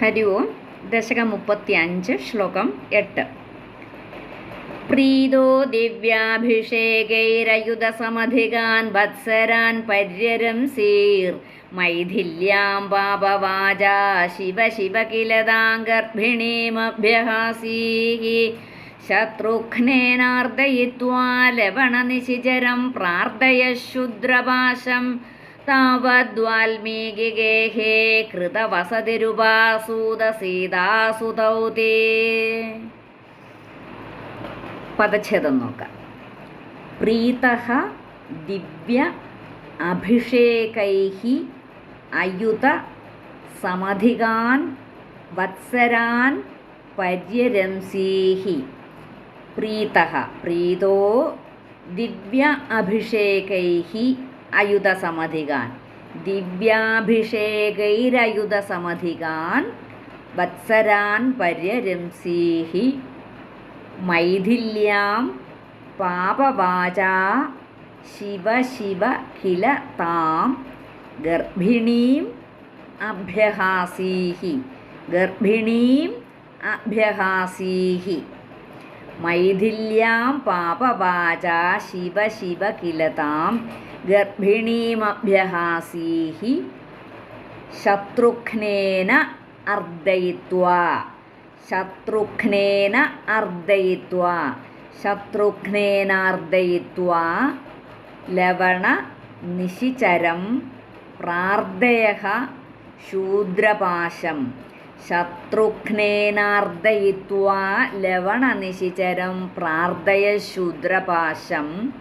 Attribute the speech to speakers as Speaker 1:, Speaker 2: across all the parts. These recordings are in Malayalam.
Speaker 1: ഹരി ഓം. ദശകം മുപ്പത്തി അഞ്ച് ശ്ലോകം എട്ട്. പ്രീതോ ദിവ്യാഭിഷേകൈരയുധസമധികാൻ വത്സരാൻ പര്യരംസീർ മൈഥില്യാം പാപവാച ശിവ ശിവ കിലതാം ഗർഭിണീമഭ്യഹാസീः ശത്രുഘ്നേനാർദ്ദയിത്വാ ലവണനിശിചരം പ്രാർത്ഥയ ശുദ്രപാശം കൃതവസതിരുപാസൂതസീതാസുതൗ തേ പദച്ഛേദം നോക്കാം. പ്രീത ദിവ്യ അഭിഷേകൈ അയുത സമധികാൻ വത്സരാൻ പര്യരംസീഹി. പ്രീത പ്രീതോ ദിവ്യ അഭിഷേകൈः അയുധസമധികാൻ. ദിവ്യാഭിഷേകൈരയുധസമധികാൻ വത്സരാൻ പര്യരംസീഹി മൈഥില്യാം പാപവാചാ ശിവ ശിവ കില താം. ഗർഭിണീം അഭ്യഹാസീഹി. ഗർഭിണീം അഭ്യഹാസീഹി. മൈഥില്യാം പാപവാചാ ശിവ ശിവ കില താം. ഗർഭിണീമഭ്യഹാസീः ശത്രുഘ്നേന അർദ്ധയിത്വ. ശത്രുഘ്നേന അർദ്ധയിത്വ. ശത്രുഘ്നേനാർദ്ധയിത്വ. ലവണ നിശിചരം പ്രാർദ്ധയ ശൂദ്രപാശം. ശത്രുഘ്നേനാർദ്ദയിത്വാ ലവണനിശിചരം പ്രാർദ്ധയ ശൂദ്രപാശം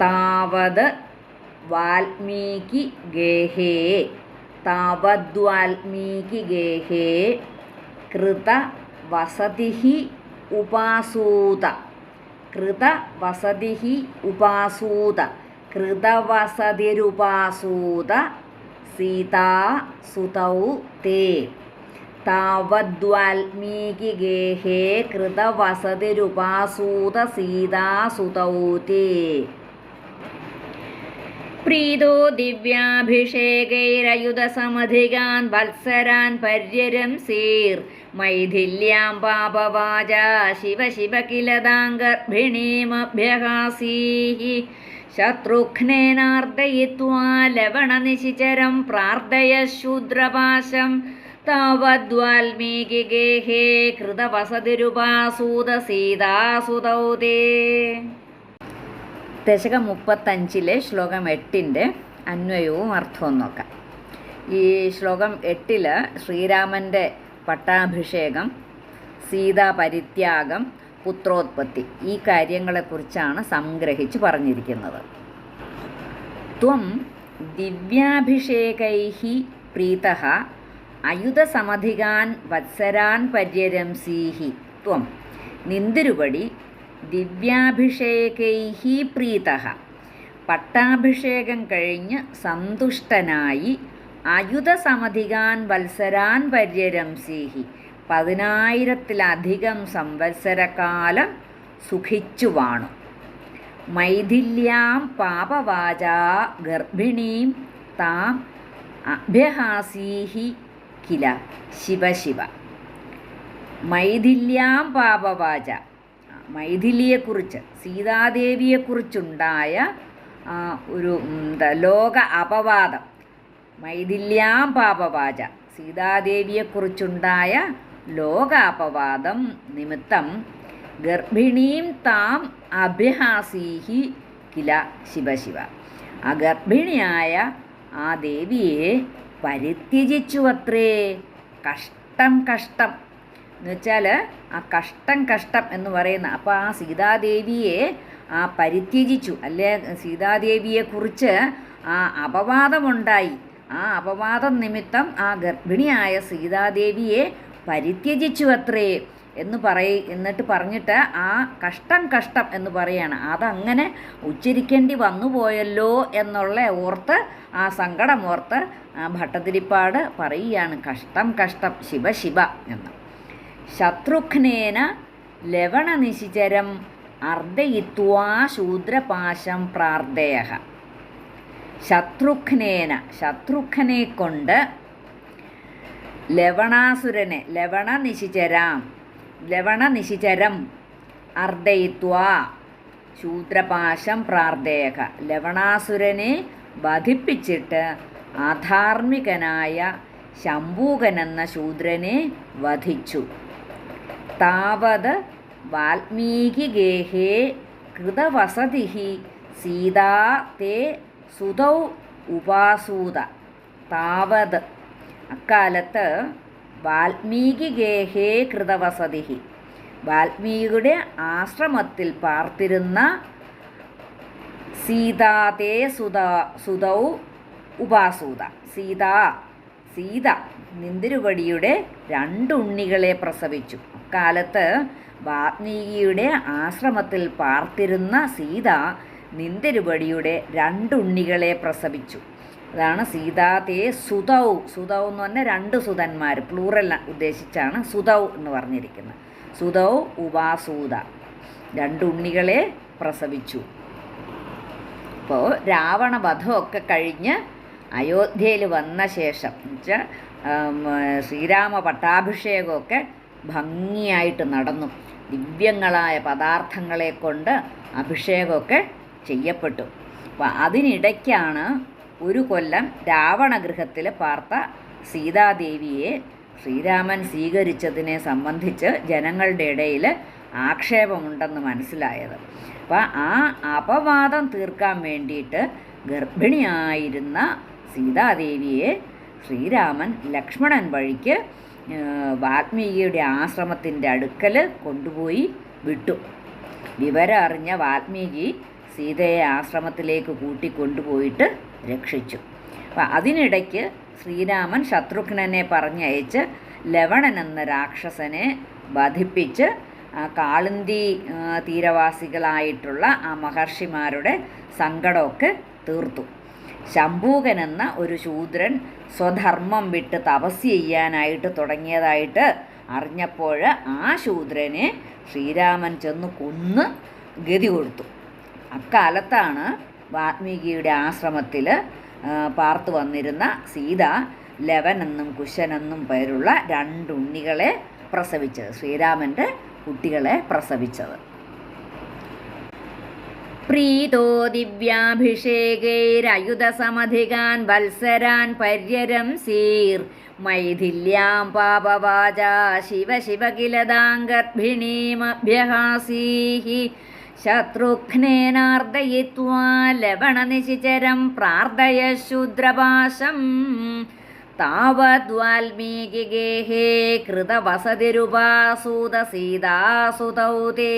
Speaker 1: താവത് വാൽമീകി ഗേഹേ താവദ്വാൽമീകി ഗേഹേ കൃത വസതി ഉപാസൂത കൃത വസതി ഉപാസൂത കൃതവസതിരുപാസൂത സീതാ സുതൗ തേ താവദ്വാൽമീകി ഗേഹേ കൃതവസതിരുപാസൂത സീതാ സുതൗ തേ പ്രീതോ ദിവ്യാഭിഷേകൈരയുധസമധികാൻ വത്സരാൻ പര്യരം സീർ. മൈഥില്യാം പാപവാച ശിവ ശിവ കിലതാംഗർഭിണീമഭ്യഹാസീ ശത്രുഘ്നേനാർദ്ദയിത്വാ ലവണനിശിചരം പ്രാർത്ഥയ ശൂദ്രപാശം. താവദ്വാൽമീകിഗേഹേ കൃതവസതിരുപാസൂത സീതാസുതൗ തേ ദശകം മുപ്പത്തഞ്ചിലെ ശ്ലോകം എട്ടിന്റെ അന്വയവും അർത്ഥവും നോക്കാം. ഈ ശ്ലോകം എട്ടിൽ ശ്രീരാമന്റെ പട്ടാഭിഷേകം സീതാ പരിത്യാഗം പുത്രോത്പത്തി ഈ കാര്യങ്ങളെക്കുറിച്ചാണ് സംഗ്രഹിച്ച് പറഞ്ഞിരിക്കുന്നത്. ത്വം ദിവ്യാഭിഷേകൈ പ്രീത അയുധസമധികാൻ വത്സരാൻ പര്യരംസീഹി. ത്വം നിന്തിരുപടി ദിവ്യാഭിഷേകൈ പ്രീത. പട്ടാഭിഷേകം കഴിഞ്ഞ് സന്തുഷ്ടനായി അയുധസമധികാൻ വത്സരാൻ പര്യരംസീഹി പതിനായിരത്തിലധികം സംവത്സരകാലം സുഖിച്ചു വാണു. മൈഥില്യാം പാപവാച ഗർഭിണീം താം അഭ്യഹാസീഹി കില ശിവശിവ മൈഥില്യാം പാപവാച മൈഥിലിയെക്കുറിച്ച് സീതാദേവിയെക്കുറിച്ചുണ്ടായ ഒരു എന്താ ലോക അപവാദം. മൈഥില്യാം പാപവാച. സീതാദേവിയെക്കുറിച്ചുണ്ടായ ലോക അപവാദം നിമിത്തം ഗർഭിണീം താം അഭ്യഹാസീഹി കില ശിവശിവ ആ ഗർഭിണിയായ ആ ദേവിയെ പരിത്യജിച്ചുവത്രേ കഷ്ടം കഷ്ടം. എന്നുവെച്ചാൽ ആ കഷ്ടം കഷ്ടം എന്ന് പറയുന്ന അപ്പോൾ ആ സീതാദേവിയെ ആ പരിത്യജിച്ചു. അല്ലെ? സീതാദേവിയെക്കുറിച്ച് ആ അപവാദമുണ്ടായി. ആ അപവാദം നിമിത്തം ആ ഗർഭിണിയായ സീതാദേവിയെ പരിത്യജിച്ചു അത്രേ എന്ന് പറയ എന്നിട്ട് പറഞ്ഞിട്ട് ആ കഷ്ടം കഷ്ടം എന്ന് പറയാണ്. അതങ്ങനെ ഉച്ചരിക്കേണ്ടി വന്നു പോയല്ലോ എന്നുള്ള ഓർത്ത് ആ സങ്കടം ഓർത്ത് ഭട്ടതിരിപ്പാട് പറയുകയാണ്. കഷ്ടം കഷ്ടം ശിവ ശിവ എന്ന്. ശത്രുഘ്നേന ലവണനിശിചരം അർദ്ധയിത്വാ ശൂദ്രപാശം പ്രാർത്ഥയ. ശത്രുഘ്നേന ശത്രുഘ്നെ കൊണ്ട് ലവണാസുരനെ ലവണനിശിചരാം ലവണനിശിചരം അർദ്ധയിത്വാ ശൂദ്രപാശം പ്രാർത്ഥേക ലവണാസുരനെ വധിപ്പിച്ചിട്ട് അധാർമികനായ ശംഭൂകനെന്ന ശൂദ്രനെ വധിച്ചു. താവത് വാൽമീകിഗേഹേ കൃതവസതി സീതാ തേ സുതൗ ഉപാസൂത. താവത്. അക്കാലത്ത് വാൽമീകിഗേഹേ കൃതവസതി വാൽമീകിയുടെ ആശ്രമത്തിൽ പാർത്തിരുന്ന സീതാ തേ സുത സുതൗ ഉപാസൂത. സീത സീത നിന്തിരുവടിയുടെ രണ്ടുണ്ണികളെ പ്രസവിച്ചു. അക്കാലത്ത് വാത്മീകിയുടെ ആശ്രമത്തിൽ പാർത്തിരുന്ന സീത നിന്തരുപടിയുടെ രണ്ടുണ്ണികളെ പ്രസവിച്ചു. അതാണ് സീതാതേ സുതൗ. സുതൗ എന്ന് പറഞ്ഞാൽ രണ്ട് സുതന്മാർ പ്ലൂറൽ ഉദ്ദേശിച്ചാണ് സുതൗ എന്ന് പറഞ്ഞിരിക്കുന്നത്. സുതൗ ഉപാസൂത രണ്ടുണ്ണികളെ പ്രസവിച്ചു. അപ്പോൾ രാവണവധമൊക്കെ കഴിഞ്ഞ് അയോധ്യയിൽ വന്ന ശേഷം എന്നുവെച്ചാൽ ശ്രീരാമ പട്ടാഭിഷേകമൊക്കെ ഭംഗിയായിട്ട് നടന്നു. ദിവ്യങ്ങളായ പദാർത്ഥങ്ങളെ കൊണ്ട് അഭിഷേകമൊക്കെ ചെയ്യപ്പെട്ടു. അപ്പോൾ അതിനിടയ്ക്കാണ് ഒരു കൊല്ലം രാവണഗൃഹത്തിൽ പാർത്ത സീതാദേവിയെ ശ്രീരാമൻ സ്വീകരിച്ചതിനെ സംബന്ധിച്ച് ജനങ്ങളുടെ ഇടയിൽ ആക്ഷേപമുണ്ടെന്ന് മനസ്സിലായത്. അപ്പോൾ ആ അപവാദം തീർക്കാൻ വേണ്ടിയിട്ട് ഗർഭിണിയായിരുന്ന സീതാദേവിയെ ശ്രീരാമൻ ലക്ഷ്മണൻ വഴിക്ക് വാൽമീകിയുടെ ആശ്രമത്തിന്റെ അടുക്കൽ കൊണ്ടുപോയി വിട്ടു. വിവരം അറിഞ്ഞ വാൽമീകി സീതയെ ആശ്രമത്തിലേക്ക് കൂട്ടിക്കൊണ്ടുപോയിട്ട് രക്ഷിച്ചു. അപ്പം അതിനിടയ്ക്ക് ശ്രീരാമൻ ശത്രുഘ്നനെ പറഞ്ഞയച്ച് ലവണൻ എന്ന രാക്ഷസനെ വധിപ്പിച്ച് കാളിന്തി തീരവാസികളായിട്ടുള്ള ആ മഹർഷിമാരുടെ സങ്കടമൊക്കെ തീർത്തു. ശംഭൂകൻ എന്ന ഒരു ശൂദ്രൻ സ്വധർമ്മം വിട്ട് തപസ് ചെയ്യാനായിട്ട് തുടങ്ങിയതായിട്ട് അറിഞ്ഞപ്പോൾ ആ ശൂദ്രനെ ശ്രീരാമൻ ചെന്ന് കൊന്ന് ഗതി കൊടുത്തു. അക്കാലത്താണ് വാൽമീകിയുടെ ആശ്രമത്തിൽ പാർത്ത് വന്നിരുന്ന സീത ലവനെന്നും കുശനെന്നും പേരുള്ള രണ്ടുണ്ണികളെ പ്രസവിച്ചത് ശ്രീരാമന്റെ കുട്ടികളെ പ്രസവിച്ചത്. പ്രീതോ ദിവ്യാഭിഷേകൈരയുധസമധികാൻ വത്സരാൻ പര്യരം സീർ. മൈഥില്യാം പാപവാച ശിവ ശിവ കിലതാം ഗർഭിണീമഭ്യഹാസീഹി ശത്രുഘ്നേനാർദ്ദയിത്വാ ലവണനിശിചരം പ്രാർത്ഥയ ശൂദ്രപാശം. താവദ്വാൽമീകിഗേഹേ കൃതവസതിരുപാസൂത സീതാസുതൗ തേ